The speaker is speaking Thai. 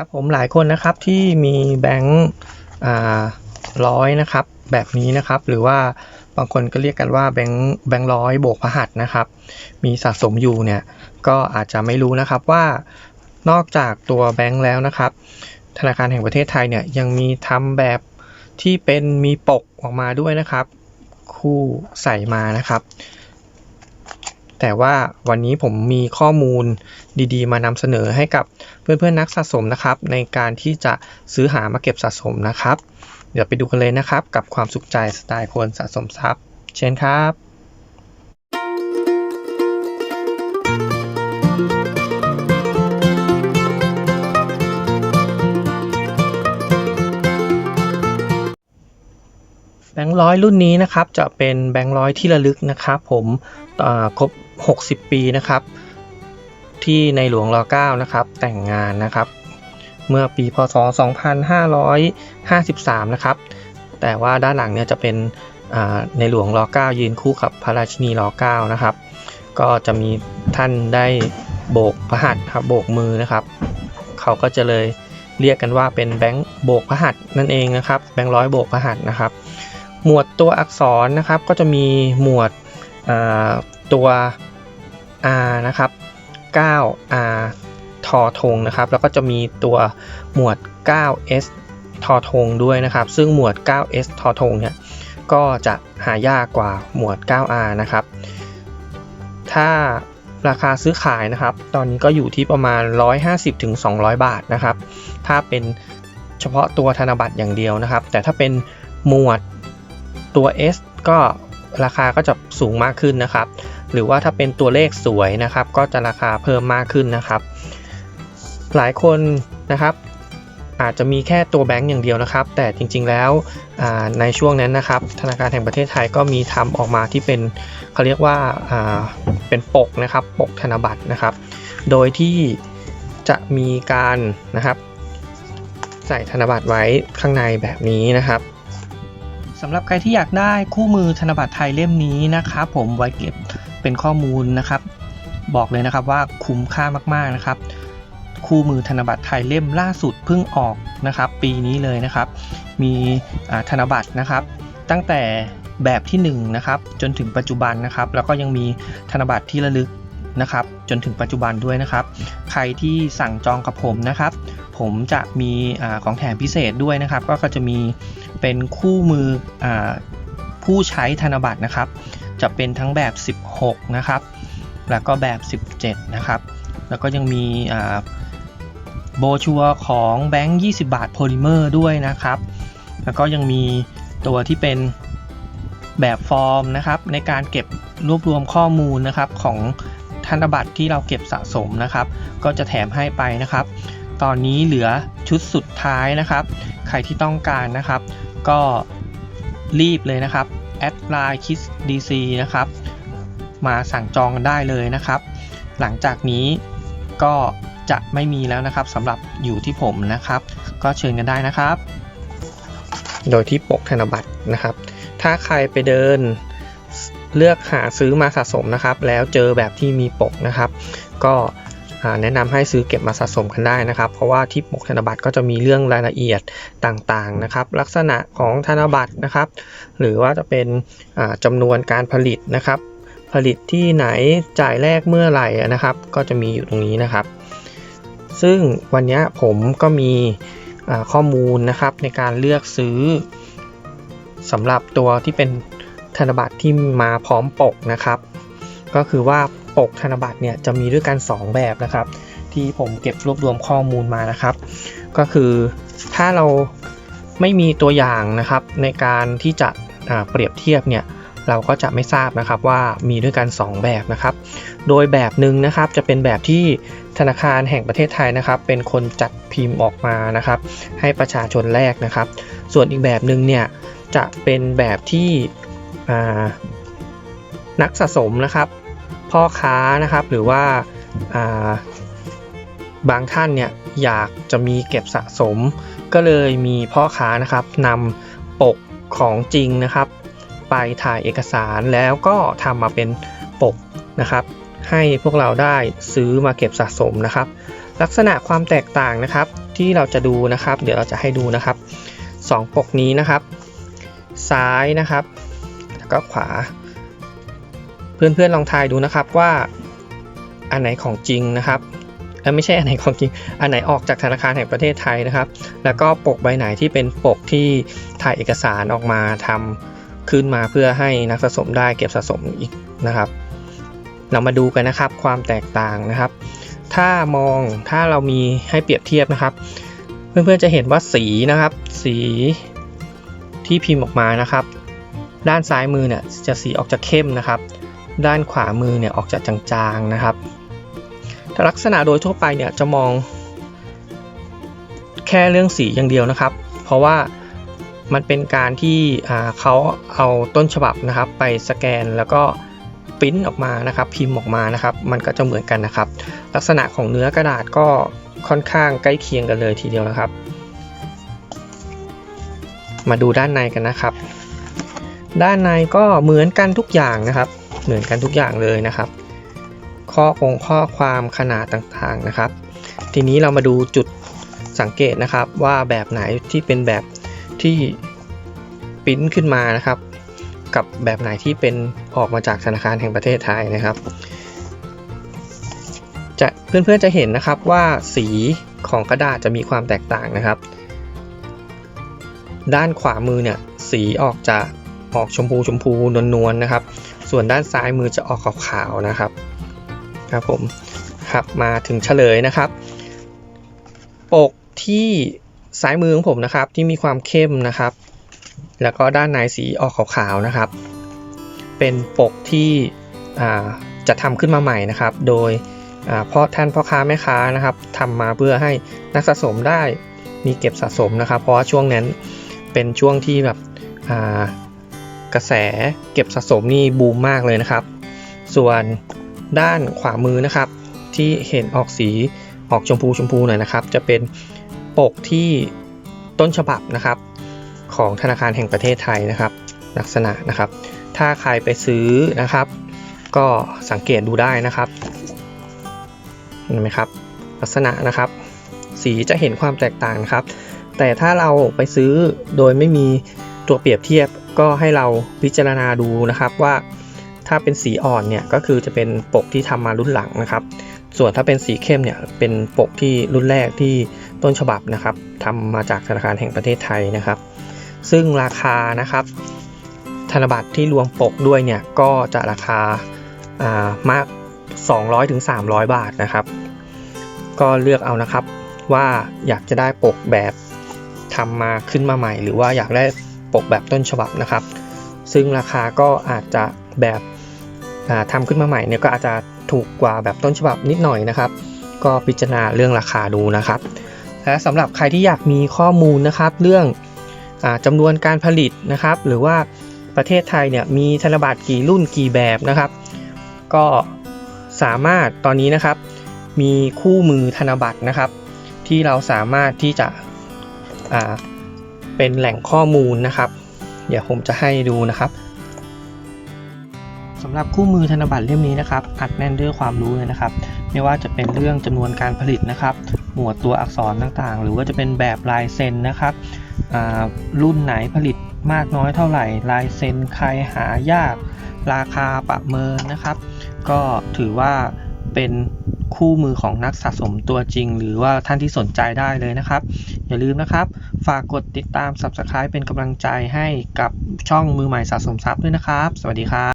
ครับผมหลายคนนะครับที่มีแบงค์ร้อยนะครับแบบนี้นะครับหรือว่าบางคนก็เรียกกันว่าแบงค์แบงค์ร้อยโบกพหัสนะครับ มีสะสมอยู่เนี่ยก็อาจจะไม่รู้นะครับว่านอกจากตัวแบงค์แล้วนะครับ ธนาคารแห่งประเทศไทยเนี่ยยังมีทำแบบที่เป็นมีปกออกมาด้วยนะครับ คู่ใส่มานะครับ แต่ว่าวันนี้ผมมีข้อมูลดีๆ มานำเสนอให้กับเพื่อนๆนักสะสมนะครับ ในการที่จะซื้อหามาเก็บสะสมนะครับ เดี๋ยวไปดูกันเลยนะครับ กับความสุขใจสไตล์คนสะสมทรัพย์ เช่นครับแบงค์ร้อยรุ่นนี้นะครับจะเป็นแบงค์ร้อยที่ระลึกนะครับผมอ่าครบ 60 ปีนะครับ ที่ในหลวงร9นะครับ แต่งงานนะครับ เมื่อปีพศ 2553 นะครับ แต่ว่าด้านหลังเนี่ยจะเป็นในหลวงร9ยืนคู่กับพระราชินีร9นะครับ ก็จะมีท่านได้โบกพระหัตถ์ครับโบกมือนะครับ เขาก็จะเลยเรียกกันว่าเป็นแบงค์โบกพระหัตถ์นั่นเองนะครับแบงค์ร้อยโบกพระหัตถ์นะครับ หมวดตัวอักษรนะครับก็จะมีหมวด ตัว R นะครับ 9R ทอทงนะครับ แล้วก็จะมีตัวหมวด 9S ทอทงด้วยนะครับ ซึ่งหมวด 9S ทอทงเนี่ยก็จะหายากกว่าหมวด 9R นะครับ ถ้าราคาซื้อขายนะครับ ตอนนี้ก็อยู่ที่ประมาณ 150-200 บาทนะครับ ถ้าเป็นเฉพาะตัวธนบัตรอย่างเดียวนะครับ แต่ถ้าเป็นหมวดตัว S ก็ราคาก็จะสูงมากขึ้นนะครับ หรือว่าถ้าเป็นตัวเลขสวยนะครับ ก็จะราคาเพิ่มมากขึ้นนะครับ หลายคนนะครับ อาจจะมีแค่ตัวแบงก์อย่างเดียวนะครับ แต่จริงๆแล้วในช่วงนั้นนะครับ ธนาคารแห่งประเทศไทยก็มีทำออกมาที่เป็นเขาเรียกว่าอ่าเป็นปกนะครับปกธนบัตรนะครับ โดยที่จะมีการนะครับ ใส่ธนบัตรไว้ข้างในแบบนี้นะครับสำหรับใครที่อยากได้คู่มือธนบัตรไทยเล่มนี้นะครับผมไว้เก็บ เป็นข้อมูลนะครับ บอกเลยนะครับว่าคุ้มค่ามากๆนะครับ คู่มือธนบัตรไทยเล่มล่าสุดเพิ่งออกนะครับ ปีนี้เลยนะครับ มีธนบัตรนะครับ ตั้งแต่แบบที่1นะครับจนถึงปัจจุบันนะครับ แล้วก็ยังมีธนบัตรที่ระลึกนะครับ จนถึงปัจจุบันด้วยนะครับ ใครที่สั่งจองกับผมนะครับ ผมจะมีอของแถมพิเศษด้วยนะครับ ก็จะมีเป็นคู่มืออ ผู้ใช้ธนบัตรนะครับ จะเป็นทั้งแบบ 16 นะครับ แล้วก็แบบ 17 นะครับ แล้วก็ยังมีโบชัวของแบงค์20 บาทโพลิเมอร์ด้วยนะครับ แล้วก็ยังมีตัวที่เป็นแบบฟอร์มนะครับในการเก็บรวบรวมข้อมูลนะครับของธนบัตรที่เราเก็บสะสมนะครับ ก็จะแถมให้ไปนะครับ ตอนนี้เหลือชุดสุดท้ายนะครับ ใครที่ต้องการนะครับ ก็รีบเลยนะครับ แอดไลน์คิสดีซีนะครับ มาสั่งจองกันได้เลยนะครับ หลังจากนี้ก็จะไม่มีแล้วนะครับสำหรับอยู่ที่ผมนะครับ ก็เชิญกันได้นะครับ โดยที่ปกธนบัตรนะครับ ถ้าใครไปเดินเลือกหาซื้อมาสะสมนะครับ แล้วเจอแบบที่มีปกนะครับ ก็ แนะนำให้ซื้อเก็บมาสะสมกันได้นะครับ เพราะว่าที่ปกธนบัตรก็จะมีเรื่องรายละเอียดต่างๆนะครับ ลักษณะของธนบัตรนะครับ หรือว่าจะเป็นอ่าจำนวนการผลิตนะครับ ผลิตที่ไหนจ่ายแรกเมื่อไหร่นะครับ ก็จะมีอยู่ตรงนี้นะครับ ซึ่งวันนี้ผมก็มีข้อมูลนะครับในการเลือกซื้อสำหรับตัวที่เป็นธนบัตรที่มาพร้อมปกนะครับ ก็คือว่า ปกธนบัตรเนี่ยจะมีด้วยกัน 2 แบบนะครับ ที่ผมเก็บรวบรวมข้อมูลมานะครับ ก็คือถ้าเราไม่มีตัวอย่างนะครับในการที่จะเปรียบเทียบเนี่ยเราก็จะไม่ทราบนะครับว่ามีด้วยกัน 2 แบบนะครับ โดยแบบหนึ่งนะครับจะเป็นแบบที่ธนาคารแห่งประเทศไทยนะครับ เป็นคนจัดพิมพ์ออกมานะครับ ให้ประชาชนแลกนะครับ ส่วนอีกแบบหนึ่งเนี่ยจะเป็นแบบที่นักสะสมนะครับ พ่อค้านะครับหรือว่าาบางท่านเนี่ยอยากจะมีเก็บสะสม ก็เลยมีพ่อค้านะครับนำปกของจริงนะครับ ไปถ่ายเอกสารแล้วก็ทำมาเป็นปกนะครับ ให้พวกเราได้ซื้อมาเก็บสะสมนะครับ ลักษณะความแตกต่างนะครับที่เราจะดูนะครับ เดี๋ยวเราจะให้ดูนะครับสองปกนี้นะครับ ซ้ายนะครับ แล้วก็ขวา เพื่อนๆลองทายดูนะครับว่าอันไหนของจริงนะครับไม่ใช่อันไหนของจริง อันไหนออกจากธนาคารแห่งประเทศไทยนะครับ แล้วก็ปกใบไหนที่เป็นปกที่ถ่ายเอกสารออกมาทำขึ้นมาเพื่อให้นักสะสมได้เก็บสะสมอีกนะครับ เรามาดูกันนะครับความแตกต่างนะครับ ถ้ามองถ้าเรามีให้เปรียบเทียบนะครับ เพื่อนๆจะเห็นว่าสีนะครับ สีที่พิมพ์ออกมานะครับ ด้านซ้ายมือเนี่ยจะสีออกจะเข้มนะครับ ด้านขวามือเนี่ยออกจะจางๆนะครับแต่ลักษณะโดยทั่วไปเนี่ยจะมอง แค่เรื่องสีอย่างเดียวนะครับ เพราะว่ามันเป็นการที่เขาเอาต้นฉบับนะครับไปสแกนแล้วก็ปริ้นออกมานะครับพิมพ์ออกมานะครับ มันก็จะเหมือนกันนะครับ ลักษณะของเนื้อกระดาษก็ค่อนข้างใกล้เคียงกันเลยทีเดียวนะครับ มาดูด้านในกันนะครับ ด้านในก็เหมือนกันทุกอย่างนะครับ เหมือนกันทุกอย่างเลยนะครับ ข้อคงข้อความขนาดต่างๆนะครับ ทีนี้เรามาดูจุดสังเกตนะครับว่าแบบไหนที่เป็นแบบที่ปิ้นขึ้นมานะครับ กับแบบไหนที่เป็นออกมาจากธนาคารแห่งประเทศไทยนะครับจะเพื่อนๆจะเห็นนะครับว่าสีของกระดาษจะมีความแตกต่างนะครับ ด้านขวามือเนี่ยสีออกจะออกชมพูชมพูนวลๆนะครับ ส่วนด้านซ้ายมือจะออกขาวๆนะครับครับผมครับมาถึงเฉลยนะครับ ปกที่ซ้ายมือของผมนะครับที่มีความเข้มนะครับ แล้วก็ด้านในสีออกขาวๆนะครับ เป็นปกที่จะทำขึ้นมาใหม่นะครับ โดยพ่อท่านพ่อค้าแม่ค้านะครับทำมาเพื่อให้นักสะสมได้มีเก็บสะสมนะครับ เพราะว่าช่วงนั้นเป็นช่วงที่แบบ กระแสเก็บสะสมนี่บูมมากเลยนะครับ ส่วนด้านขวามือนะครับ ที่เห็นออกสีออกชมพูชมพูหน่อยนะครับ จะเป็นปกที่ต้นฉบับนะครับ ของธนาคารแห่งประเทศไทยนะครับ ลักษณะนะครับ ถ้าใครไปซื้อนะครับ ก็สังเกตดูได้นะครับเห็นไหมครับ ลักษณะนะครับ สีจะเห็นความแตกต่างนะครับ แต่ถ้าเราไปซื้อโดยไม่มีตัวเปรียบเทียบ ก็ให้เราพิจารณาดูนะครับว่าถ้าเป็นสีอ่อนเนี่ยก็คือจะเป็นปกที่ทำมารุ่นหลังนะครับ ส่วนถ้าเป็นสีเข้มเนี่ยเป็นปกที่รุ่นแรกที่ต้นฉบับนะครับทำมาจากธนาคารแห่งประเทศไทยนะครับ ซึ่งราคานะครับ ธนบัตรที่รวมปกด้วยเนี่ยก็จะราคาามาก 200-300ถึง300บาทนะครับ ก็เลือกเอานะครับว่าอยากจะได้ปกแบบทำมาขึ้นมาใหม่ หรือว่าอยากได้ ปกแบบต้นฉบับนะครับ ซึ่งราคาก็อาจจะแบบทำขึ้นมาใหม่เนี่ยก็อาจจะถูกกว่าแบบต้นฉบับนิดหน่อยนะครับ ก็พิจารณาเรื่องราคาดูนะครับ และสำหรับใครที่อยากมีข้อมูลนะครับ เรื่องอจำนวนการผลิตนะครับ หรือว่าประเทศไทยเนี่ยมีธนบัตรกี่รุ่นกี่แบบนะครับ ก็สามารถตอนนี้นะครับ มีคู่มือธนบัตรนะครับ ที่เราสามารถที่จะ เป็นแหล่งข้อมูลนะครับ เดี๋ยวผมจะให้ดูนะครับสำหรับคู่มือธนบัตรเล่มนี้นะครับ อัดแน่นด้วยความรู้เลยนะครับ ไม่ว่าจะเป็นเรื่องจำนวนการผลิตนะครับ หมวดตัวอักษรต่างๆ หรือว่าจะเป็นแบบลายเซ็นนะครับรุ่นไหนผลิตมากน้อยเท่าไหร่ ลายเซ็นใครหายาก ราคาประเมินนะครับ ก็ถือว่าเป็น คู่มือของนักสะสมตัวจริง หรือว่าท่านที่สนใจได้เลยนะครับ อย่าลืมนะครับ ฝากกดติดตาม Subscribe เป็นกำลังใจให้กับช่องมือใหม่สะสมทรัพย์ด้วยนะครับ สวัสดีครับ